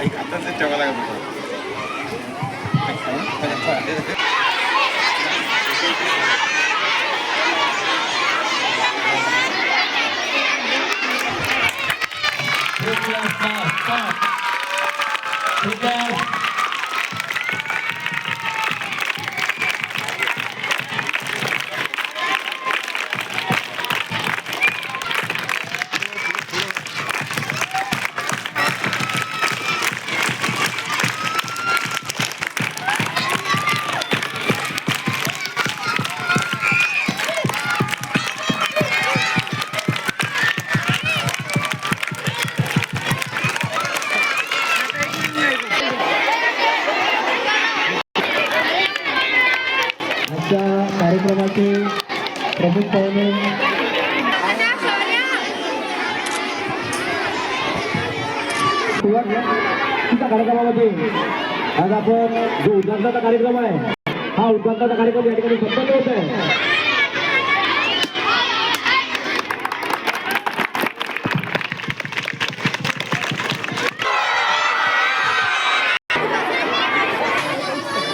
아니 갖다 세트하고 나가지고 Good job, Bob. Bob. Good job. आजच्या कार्यक्रमाचे प्रमुख पाहुणे. कार्यक्रमामध्ये. आज आपण जो उद्घाटनाचा कार्यक्रम आहे हा उद्घाटनाचा कार्यक्रम या ठिकाणी संपन्न होत आहे.